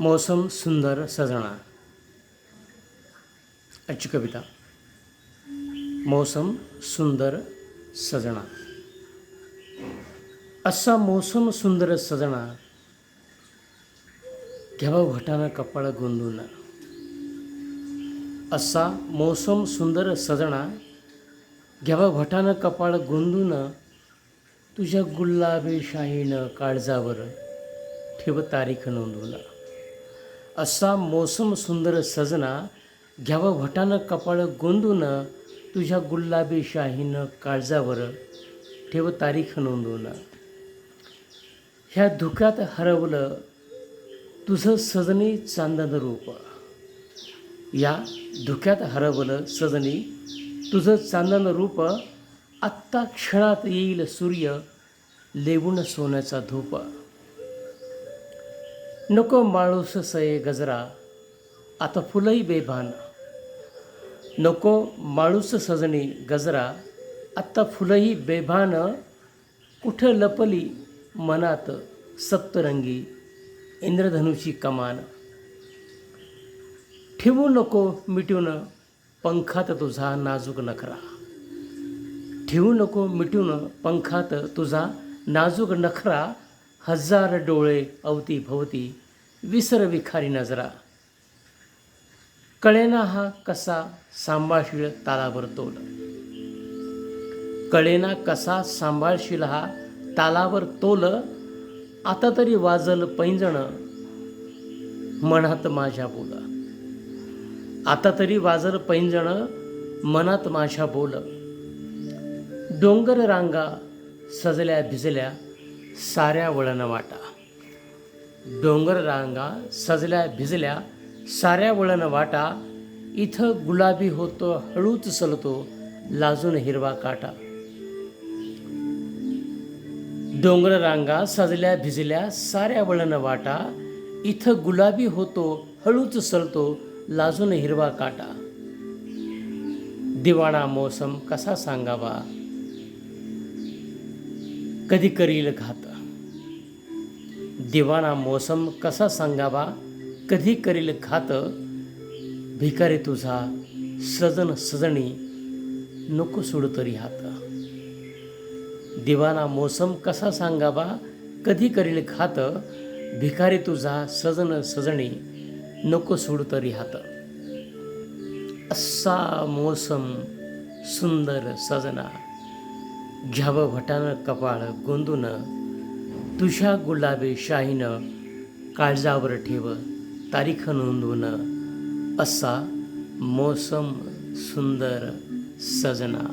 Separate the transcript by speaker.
Speaker 1: मौसम सुंदर सजना आजची कविता. मौसम सुंदर सजना असा मौसम सुंदर सजना घ्यावा भटानं कपाळ गोंधून असा मौसम सुंदर सजना घ्यावा भटानं कपाळ गोंधून तुझ्या गुलाबी शाहीनं काळजावर ठेव तारीख नोंदवून असा मौसम सुंदर सजना घ्यावं भटानं कपाळ गोंदून तुझ्या गुलाबी शाहीनं काळजावर ठेव तारीख नोंदून. ह्या धुक्यात हरवलं तुझं सजनी चांदन रूप. या धुक्यात हरवलं सजनी तुझं चांदन रूप आत्ता क्षणात येईल सूर्य लेवून सोन्याचा धूप. नको माळूस सये गजरा आता फुलही बेभान. नको माळूस सजणी गजरा आत्ता फुलही बेभान. कुठं लपली मनात सप्तरंगी इंद्रधनुषी कमान. ठेवू नको मिटून पंखात तुझा नाजूक नखरा. ठेवू नको मिटून पंखात तुझा नाजूक नखरा हजार डोळे अवती भवती विसर विखारी नजरा. कळेना हा कसा सांभाळशील तालावर तोल. कळेना कसा सांभाळशील हा तालावर तोल. आता तरी वाजल पैंजण मनात माझ्या बोला. आता तरी वाजल पैंजण मनात माझ्या बोल. डोंगर रांगा सजल्या भिजल्या साऱ्या वळण वाटा. डोंगर रांगा सजल्या भिजल्या साऱ्या वळण वाटा इथं गुलाबी होतो हळूच सलतो लाजून हिरवा काटा. डोंगर रांगा सजल्या भिजल्या साऱ्या वळण वाटा इथं गुलाबी होतो हळूच सलतो लाजून हिरवा काटा. दिवाणा मोसम कसा सांगावा? कधी करील घात? दिवाना मोसम कसा सांगावा? कधी करील घात? भिकारी तुझा सजन सजणी नको सोड तरी हात. दिवाना मोसम कसा सांगावा? कधी करील घात? भिकारी तुझा सजन सजणी नको सोड तरी हात. असा मोसम सुंदर सजना. घ्यावं भटानं कपाळ गोंदून तुषा गुलाबी शाहीनं काळजावर ठेव तारीख नोंदवून असा मोसम सुंदर सजना